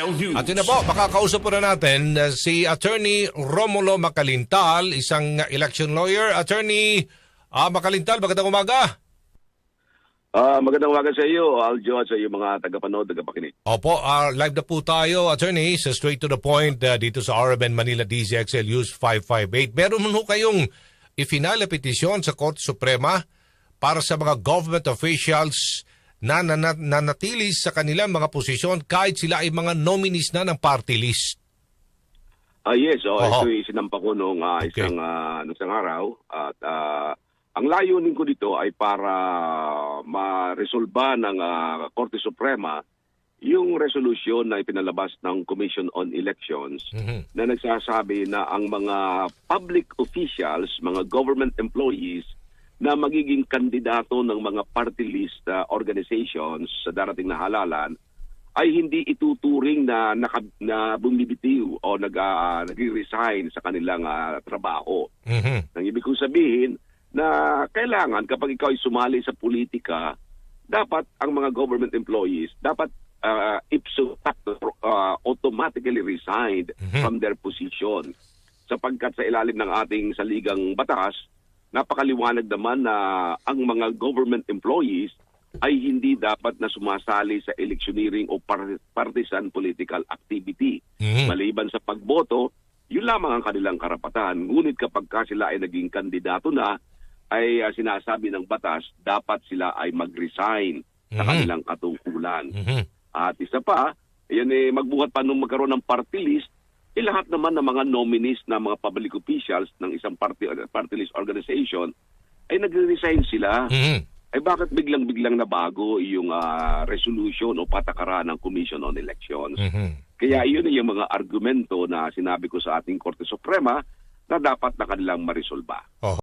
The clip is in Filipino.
L News. At yun na po, makakausap po na natin uh, si Attorney Romulo Macalintal, isang uh, election lawyer. Attorney uh, Macalintal, magandang umaga. Ah, magandang umaga sa iyo, Aljo, at sa iyo mga tagapanood, tagapakinig. Opo, uh, live na po tayo, Attorney, sa straight to the point uh, dito sa RMN Manila DZXL Use 558. Meron mo kayong ifinal na petisyon sa Korte Suprema para sa mga government officials na nanat- nanatili sa kanilang mga posisyon kahit sila ay mga nominees na ng party list. Ah, yes, oh, Oho. ito yung sinampa ko noong ah, Okay. isang, nung isang araw. At ah, ang layunin ko dito ay para ma-resolba ng ah, Korte Suprema yung resolution na ipinalabas ng Commission on Elections Mhm. na nagsasabi na ang mga public officials, mga government employees na magiging kandidato ng mga party list uh, organizations sa darating na halalan ay hindi ituturing na naka, na bumibitiw o nag, uh, nag-resign sa kanilang ah, trabaho. Mhm. Ang ibig kong sabihin na kailangan kapag ikaw ay sumali sa politika, dapat ang mga government employees dapat uh, ipso facto uh, automatically resigned Mhm. from their position. Sapagkat sa ilalim ng ating saligang batas, napakaliwanag naman na ang mga government employees ay hindi dapat na sumasali sa electioneering o par- partisan political activity. Mhm. Maliban sa pagboto, yun lamang ang kanilang karapatan. Ngunit kapag ka sila ay naging kandidato na, ay ah, sinasabi ng batas, dapat sila ay mag-resign sa Mhm. kanilang katungkulan. Mhm. At isa pa, yan eh, magbuhat pa nung magkaroon ng party list, lahat naman ng mga nominees na mga public officials ng isang party, party list organization ay nagre-resign sila. Mhm. Ay bakit biglang-biglang nabago yung ah, resolution o patakaran ng Commission on Elections? Mhm. Kaya iyon yung mga argumento na sinabi ko sa ating Korte Suprema na dapat na kanilang marisolba. Oh.